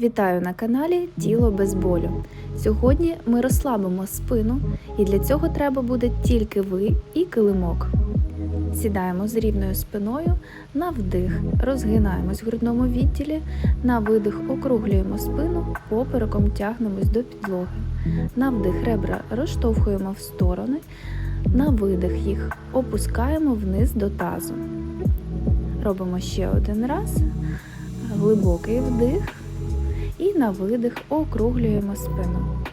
Вітаю на каналі Тіло без болю. Сьогодні ми розслабимо спину, і для цього треба буде тільки ви і килимок. Сідаємо з рівною спиною на вдих, розгинаємось в грудному відділі, на видих округлюємо спину, попереком тягнемось до підлоги. На вдих ребра розштовхуємо в сторони, на видих їх опускаємо вниз до тазу. Робимо ще один раз. Глибокий вдих і на видих округлюємо спину.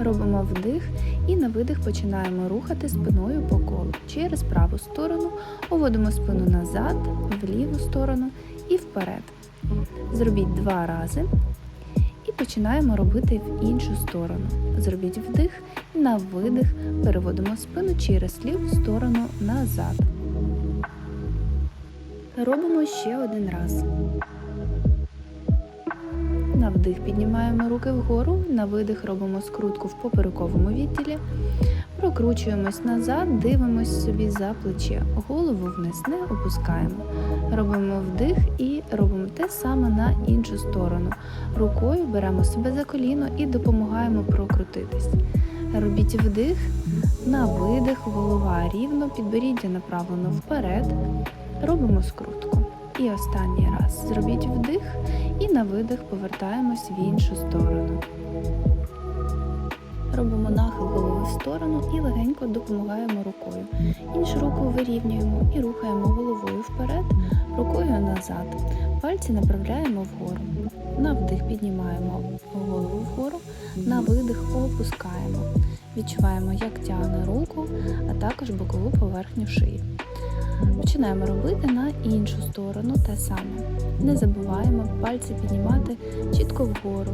Робимо вдих і на видих починаємо рухати спиною по колу. Через праву сторону уводимо спину назад, в ліву сторону і вперед. Зробіть два рази і починаємо робити в іншу сторону. Зробіть вдих і на видих переводимо спину через ліву сторону назад. Робимо ще один раз. На вдих піднімаємо руки вгору, на видих робимо скрутку в поперековому відділі, прокручуємось назад, дивимось собі за плече, голову вниз не опускаємо. Робимо вдих і робимо те саме на іншу сторону. Рукою беремо себе за коліно і допомагаємо прокрутитись. Робіть вдих, на видих, голова рівно, підборіддя направлено вперед. Робимо скрутку. І останній раз зробіть вдих і на видих повертаємось в іншу сторону. Робимо нахил голови в сторону і легенько допомагаємо рукою. Іншу руку вирівнюємо і рухаємо головою вперед, рукою назад. Пальці направляємо вгору. На вдих піднімаємо голову вгору, на видих опускаємо. Відчуваємо, як тягне руку, а також бокову поверхню шиї. Починаємо робити на іншу сторону те саме. Не забуваємо пальці піднімати чітко вгору.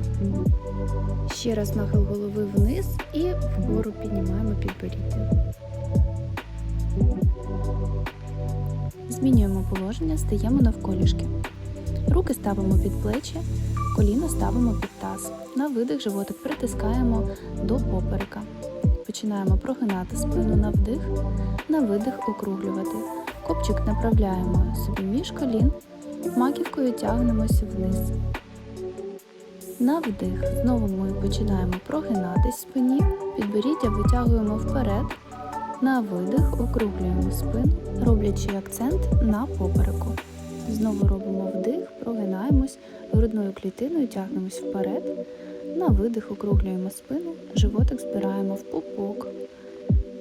Ще раз нахил голови вниз і вгору піднімаємо підборіддя. Змінюємо положення, стаємо навколішки. Руки ставимо під плечі, коліна ставимо під таз. На видих животик притискаємо до поперека. Починаємо прогинати спину на вдих, на видих округлювати. Копчик направляємо собі між колін, маківкою тягнемося вниз. На вдих знову ми починаємо прогинатись спині, підборіддя витягуємо вперед. На видих округлюємо спину, роблячи акцент на попереку. Знову робимо вдих, прогинаємось, грудною клітиною тягнемось вперед. На видих округлюємо спину, животик збираємо в пупок.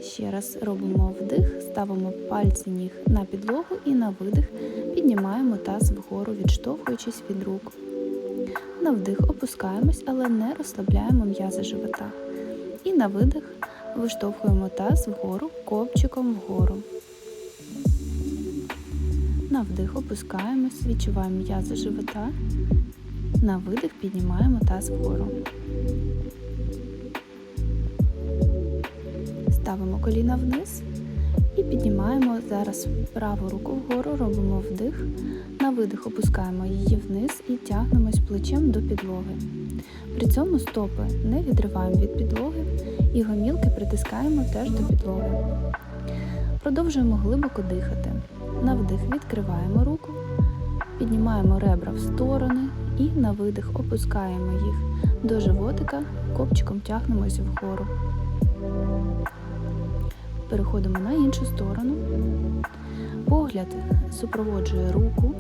Ще раз робимо вдих, ставимо пальці ніг на підлогу і на видих піднімаємо таз вгору, відштовхуючись від рук. На вдих опускаємось, але не розслабляємо м'язи живота. І на видих виштовхуємо таз вгору, копчиком вгору. На вдих опускаємось, відчуваємо м'язи живота. На видих піднімаємо таз вгору. Ставимо коліна вниз і піднімаємо зараз праву руку вгору, робимо вдих. На видих опускаємо її вниз і тягнемось плечем до підлоги. При цьому стопи не відриваємо від підлоги і гомілки притискаємо теж до підлоги. Продовжуємо глибоко дихати. На вдих відкриваємо руку, піднімаємо ребра в сторони і на видих опускаємо їх до животика, копчиком тягнемося вгору. Переходимо на іншу сторону. Погляд супроводжує руку.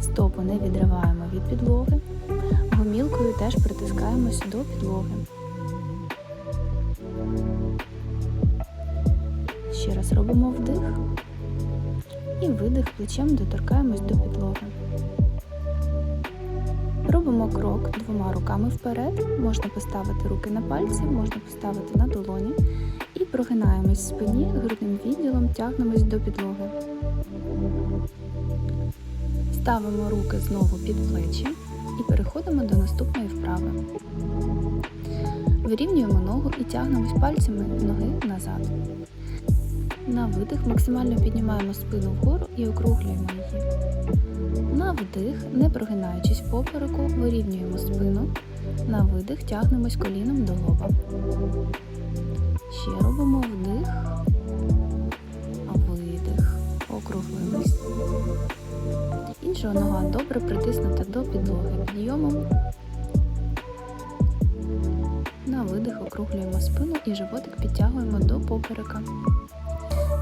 Стопу не відриваємо від підлоги. Гомілкою теж притискаємось до підлоги. Ще раз робимо вдих і видих плечем доторкаємось до підлоги. Робимо крок двома руками вперед, можна поставити руки на пальці, можна поставити на долоні і прогинаємось в спині грудним відділом, тягнемось до підлоги. Ставимо руки знову під плечі і переходимо до наступної вправи. Вирівнюємо ногу і тягнемось пальцями ноги назад. На видих максимально піднімаємо спину вгору і округлюємо її. На вдих, не прогинаючись попереку, вирівнюємо спину. На видих тягнемось коліном до лоба. Ще робимо вдих, видих, округлились. Інша нога добре притиснута до підлоги підйомом. На видих округлюємо спину і животик підтягуємо до поперека.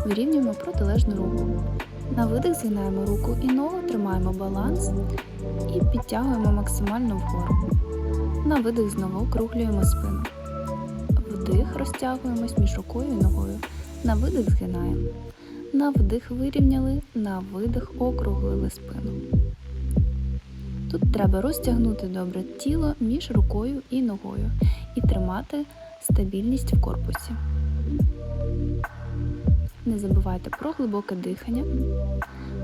Вирівнюємо протилежну руку. На видих згинаємо руку і ногу, тримаємо баланс і підтягуємо максимально вгору. На видих знову округлюємо спину. Вдих, розтягуємось між рукою і ногою. На видих згинаємо. На вдих вирівняли, на видих округлили спину. Тут треба розтягнути добре тіло між рукою і ногою і тримати стабільність в корпусі. Не забувайте про глибоке дихання.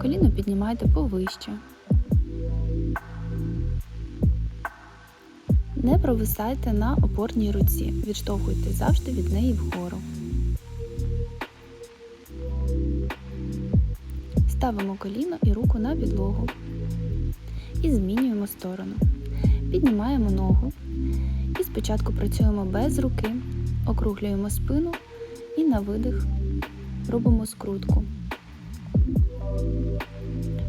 Коліно піднімайте повище. Не провисайте на опорній руці. Відштовхуйте завжди від неї вгору. Ставимо коліно і руку на підлогу. І змінюємо сторону. Піднімаємо ногу. І спочатку працюємо без руки, округлюємо спину і на видих робимо скрутку.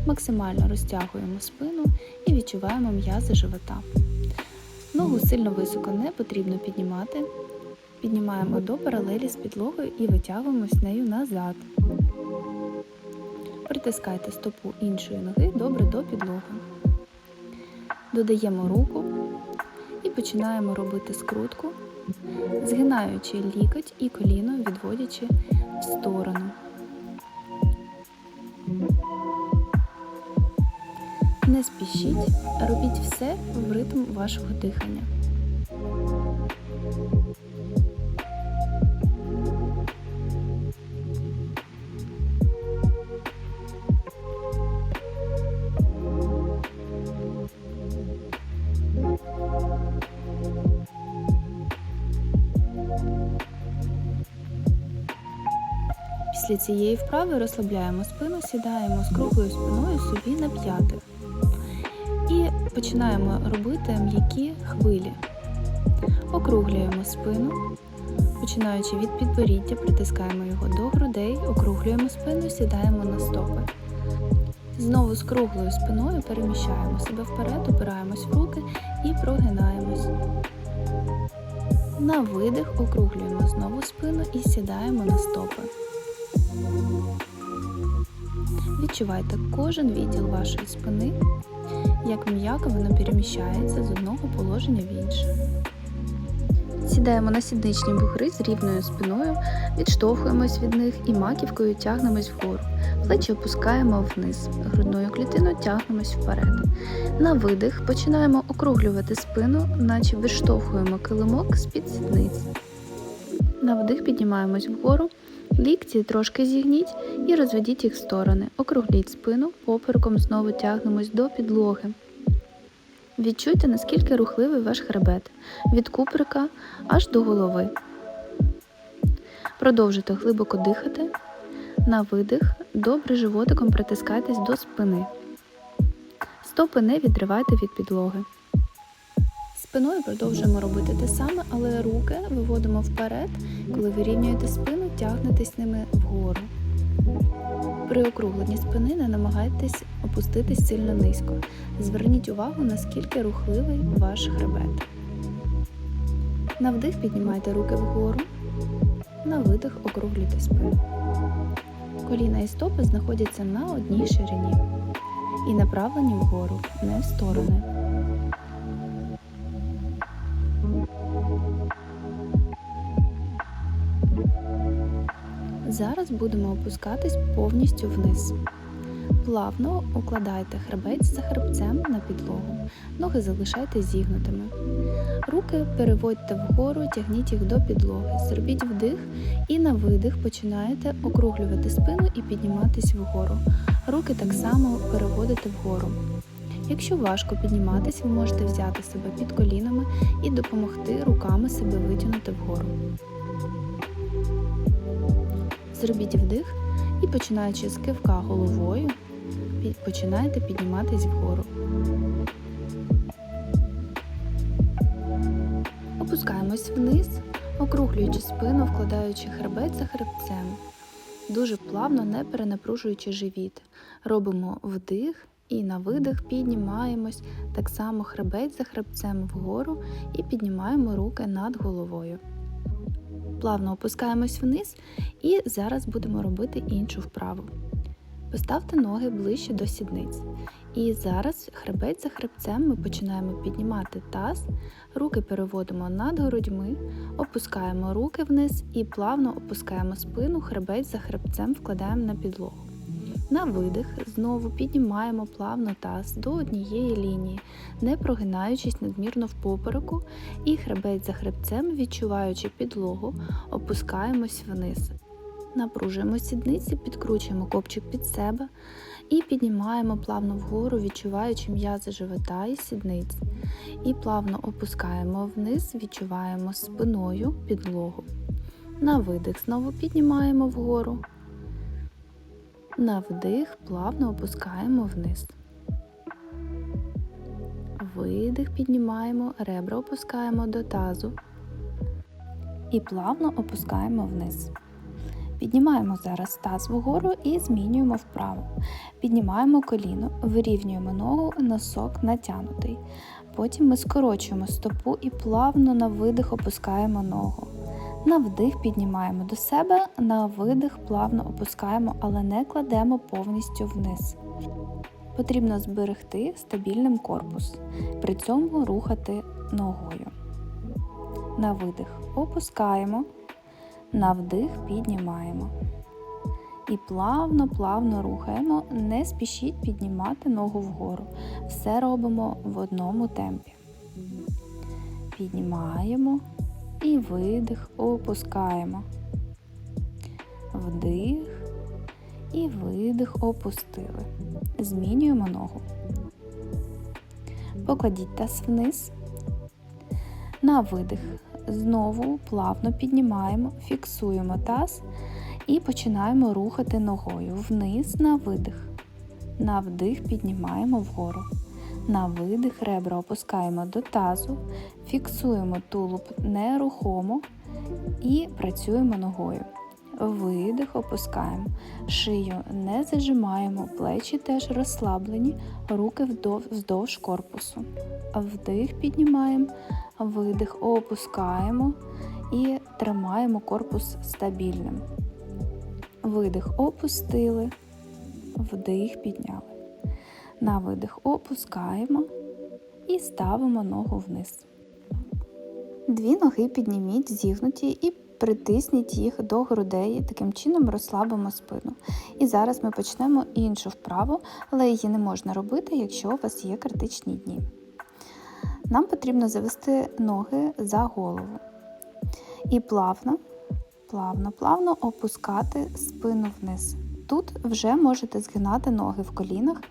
Максимально розтягуємо спину і відчуваємо м'язи живота. Ногу сильно високо не потрібно піднімати. Піднімаємо до паралелі з підлогою і витягуємось нею назад. Притискайте стопу іншої ноги добре до підлоги. Додаємо руку і починаємо робити скрутку, згинаючи лікоть і коліно, відводячи в сторону. Не спішіть, робіть все в ритм вашого дихання. Після цієї вправи розслабляємо спину, сідаємо з круглою спиною собі на п'ятих. І починаємо робити м'які хвилі. Округлюємо спину, починаючи від підборіддя, притискаємо його до грудей, округлюємо спину, сідаємо на стопи. Знову з круглою спиною переміщаємо себе вперед, опираємось в руки і прогинаємось. На видих округлюємо знову спину і сідаємо на стопи. Відчувайте кожен відділ вашої спини, як м'яко воно переміщається з одного положення в інше. Сідаємо на сідничні бугри з рівною спиною, відштовхуємось від них і маківкою тягнемось вгору. Плечі опускаємо вниз, грудною клітиною тягнемось вперед. На видих починаємо округлювати спину, наче відштовхуємо килимок з-під сідниць. На вдих піднімаємось вгору, лікті трошки зігніть і розведіть їх в сторони. Округліть спину, попереком знову тягнемось до підлоги. Відчуйте, наскільки рухливий ваш хребет від куприка аж до голови. Продовжуйте глибоко дихати. На видих добре животиком притискайтесь до спини. Стопи не відривайте від підлоги. Спиною продовжуємо робити те саме, але руки виводимо вперед. Коли вирівнюєте спину, тягнетесь ними вгору. При округленні спини не намагайтесь опуститись сильно низько. Зверніть увагу, наскільки рухливий ваш хребет. На вдих піднімайте руки вгору, на видих округлюйте спину. Коліна і стопи знаходяться на одній ширині і направлені вгору, не в сторони. Зараз будемо опускатись повністю вниз. Плавно укладайте хребець за хребцем на підлогу. Ноги залишайте зігнутими. Руки переводьте вгору, тягніть їх до підлоги. Зробіть вдих і на видих починаєте округлювати спину і підніматись вгору. Руки так само переводите вгору. Якщо важко підніматись, ви можете взяти себе під колінами і допомогти руками себе витягнути вгору. Зробіть вдих і починаючи з кивка головою, починаєте підніматись вгору. Опускаємось вниз, округлюючи спину, вкладаючи хребет за хребцем. Дуже плавно, не перенапружуючи живіт. Робимо вдих І на видих піднімаємось так само хребець за хребцем вгору і піднімаємо руки над головою. Плавно опускаємось вниз і зараз будемо робити іншу вправу. Поставте ноги ближче до сідниць. І зараз хребець за хребцем ми починаємо піднімати таз, руки переводимо над грудьми, опускаємо руки вниз і плавно опускаємо спину, хребець за хребцем вкладаємо на підлогу. На видих знову піднімаємо плавно таз до однієї лінії, не прогинаючись надмірно в попереку, і хребець за хребцем, відчуваючи підлогу, опускаємось вниз. Напружуємо сідниці, підкручуємо копчик під себе і піднімаємо плавно вгору, відчуваючи м'язи живота і сідниць. І плавно опускаємо вниз, відчуваємо спиною підлогу. На видих знову піднімаємо вгору. На вдих плавно опускаємо вниз. Видих піднімаємо, ребра опускаємо до тазу і плавно опускаємо вниз. Піднімаємо зараз таз вгору і змінюємо вправо. Піднімаємо коліно, вирівнюємо ногу, носок натягнутий. Потім ми скорочуємо стопу і плавно на видих опускаємо ногу. На вдих піднімаємо до себе, на видих плавно опускаємо, але не кладемо повністю вниз. Потрібно зберегти стабільним корпус, при цьому рухати ногою. На видих опускаємо, на вдих піднімаємо. І плавно-плавно рухаємо, не спішіть піднімати ногу вгору. Все робимо в одному темпі. Піднімаємо і видих, опускаємо. Вдих і видих опустили. Змінюємо ногу. Покладіть таз вниз. На видих. Знову плавно піднімаємо, фіксуємо таз і починаємо рухати ногою вниз на видих. На вдих піднімаємо вгору. На видих ребра опускаємо до тазу, фіксуємо тулуб нерухомо і працюємо ногою. Видих, опускаємо. Шию не зажимаємо, плечі теж розслаблені, руки вздовж корпусу. Вдих піднімаємо, видих, опускаємо і тримаємо корпус стабільним. Видих опустили, вдих підняли. На видих опускаємо і ставимо ногу вниз. Дві ноги підніміть, зігнуті і притисніть їх до грудей, таким чином розслабимо спину. І зараз ми почнемо іншу вправу, але її не можна робити, якщо у вас є критичні дні. Нам потрібно завести ноги за голову і плавно, плавно, плавно опускати спину вниз. Тут вже можете згинати ноги в колінах.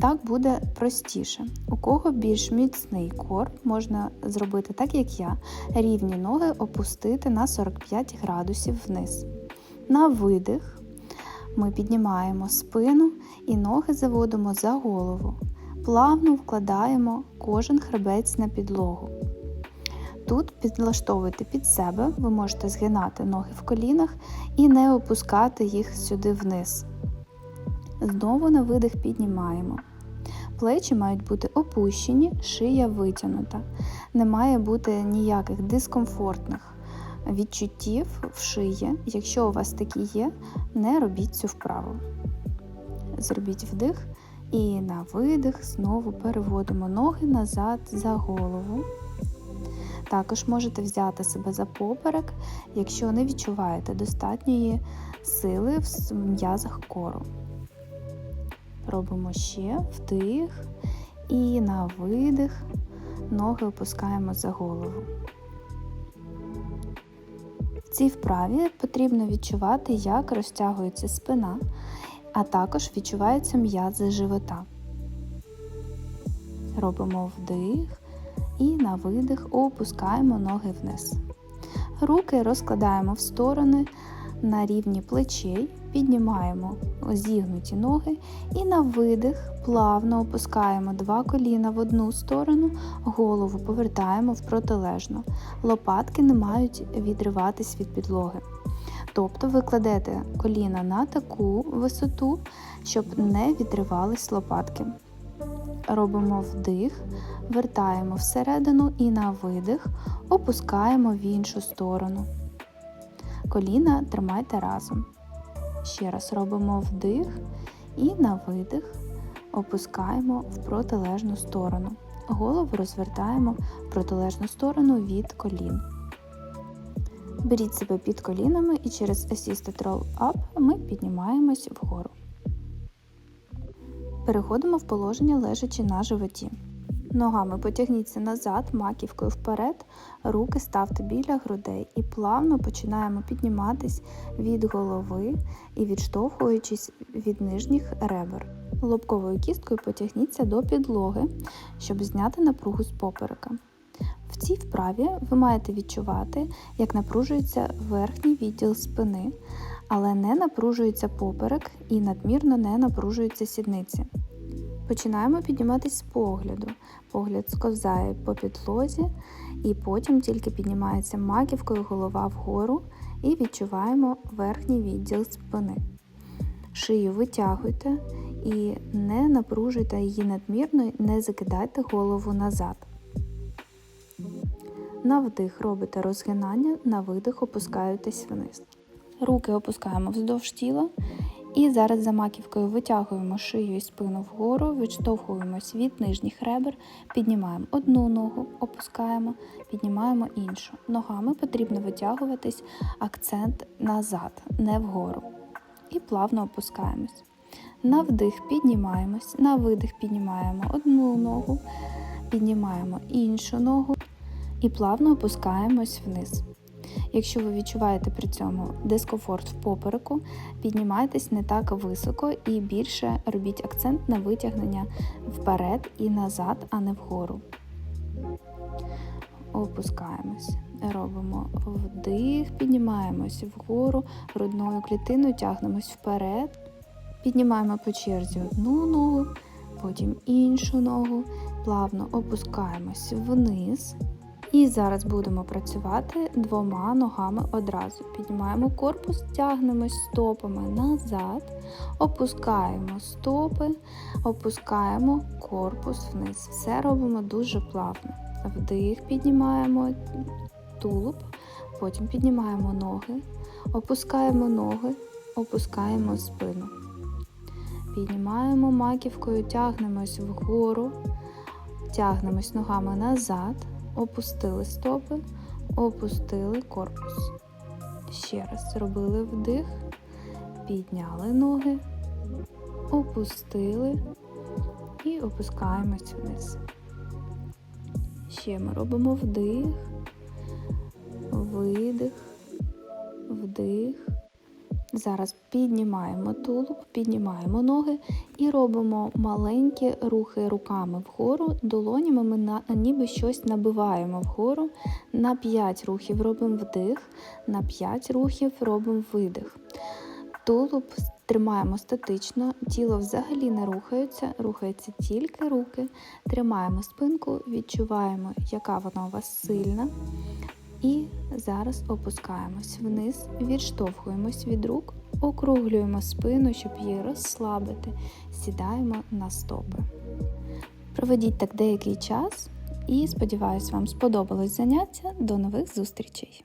Так буде простіше. У кого більш міцний корп, можна зробити так, як я, рівні ноги опустити на 45 градусів вниз. На видих ми піднімаємо спину і ноги заводимо за голову. Плавно вкладаємо кожен хребець на підлогу. Тут підлаштовуйте під себе, ви можете згинати ноги в колінах і не опускати їх сюди вниз. Знову на видих піднімаємо. Плечі мають бути опущені, шия витягнута. Не має бути ніяких дискомфортних відчуттів в шиї. Якщо у вас такі є, не робіть цю вправу. Зробіть вдих і на видих знову переводимо ноги назад за голову. Також можете взяти себе за поперек, якщо не відчуваєте достатньої сили в м'язах кору. Робимо ще вдих і на видих ноги опускаємо за голову. В цій вправі потрібно відчувати, як розтягується спина, а також відчуваються м'язи живота. Робимо вдих і на видих опускаємо ноги вниз. Руки розкладаємо в сторони на рівні плечей, піднімаємо зігнуті ноги і на видих плавно опускаємо два коліна в одну сторону, голову повертаємо в протилежну. Лопатки не мають відриватись від підлоги. Тобто ви кладете коліна на таку висоту, щоб не відривались лопатки. робимо вдих, вертаємо всередину і на видих опускаємо в іншу сторону. Коліна тримайте разом. Ще раз робимо вдих і на видих опускаємо в протилежну сторону. Голову розвертаємо в протилежну сторону від колін. Беріть себе під колінами і через Assisted Roll Up ми піднімаємось вгору. Переходимо в положення лежачи на животі. Ногами потягніться назад, маківкою вперед, руки ставте біля грудей і плавно починаємо підніматись від голови і відштовхуючись від нижніх ребер. Лобковою кісткою потягніться до підлоги, щоб зняти напругу з поперека. В цій вправі ви маєте відчувати, як напружується верхній відділ спини, але не напружується поперек і надмірно не напружуються сідниці. Починаємо підніматись з погляду. Погляд сковзає по підлозі, і потім тільки піднімається маківкою голова вгору і відчуваємо верхній відділ спини. Шию витягуйте і не напружуйте її надмірно, не закидайте голову назад. На вдих робите розгинання, на видих опускаєтесь вниз. Руки опускаємо вздовж тіла. І зараз за маківкою витягуємо шию і спину вгору, відштовхуємось від нижніх ребер, піднімаємо одну ногу, опускаємо, піднімаємо іншу. Ногами потрібно витягуватись акцент назад, не вгору. І плавно опускаємось. На вдих піднімаємось, на видих піднімаємо одну ногу, піднімаємо іншу ногу і плавно опускаємось вниз. Якщо ви відчуваєте при цьому дискомфорт в попереку, піднімайтесь не так високо і більше робіть акцент на витягнення вперед і назад, а не вгору. Опускаємось. Робимо вдих, піднімаємось вгору, грудною клітиною тягнемось вперед, піднімаємо по черзі одну ногу, потім іншу ногу, плавно опускаємось вниз. І зараз будемо працювати двома ногами одразу. Піднімаємо корпус, тягнемось стопами назад, опускаємо стопи, опускаємо корпус вниз. Все робимо дуже плавно. Вдих, піднімаємо тулуб, потім піднімаємо ноги, опускаємо ноги, опускаємо спину. Піднімаємо маківкою, тягнемось вгору, тягнемось ногами назад. Опустили стопи, опустили корпус. Ще раз зробили вдих, підняли ноги, опустили і опускаємось вниз. Ще ми робимо вдих, видих, вдих. Зараз піднімаємо тулуб, піднімаємо ноги і робимо маленькі рухи руками вгору, долонями ми на, ніби щось набиваємо вгору. На 5 рухів робимо вдих, на 5 рухів робимо видих. Тулуб тримаємо статично, тіло взагалі не рухається, рухаються тільки руки. Тримаємо спинку, відчуваємо, яка вона у вас сильна. І зараз опускаємось вниз, відштовхуємось від рук, округлюємо спину, щоб її розслабити, сідаємо на стопи. Проведіть так деякий час і сподіваюсь, вам сподобалось заняття. До нових зустрічей!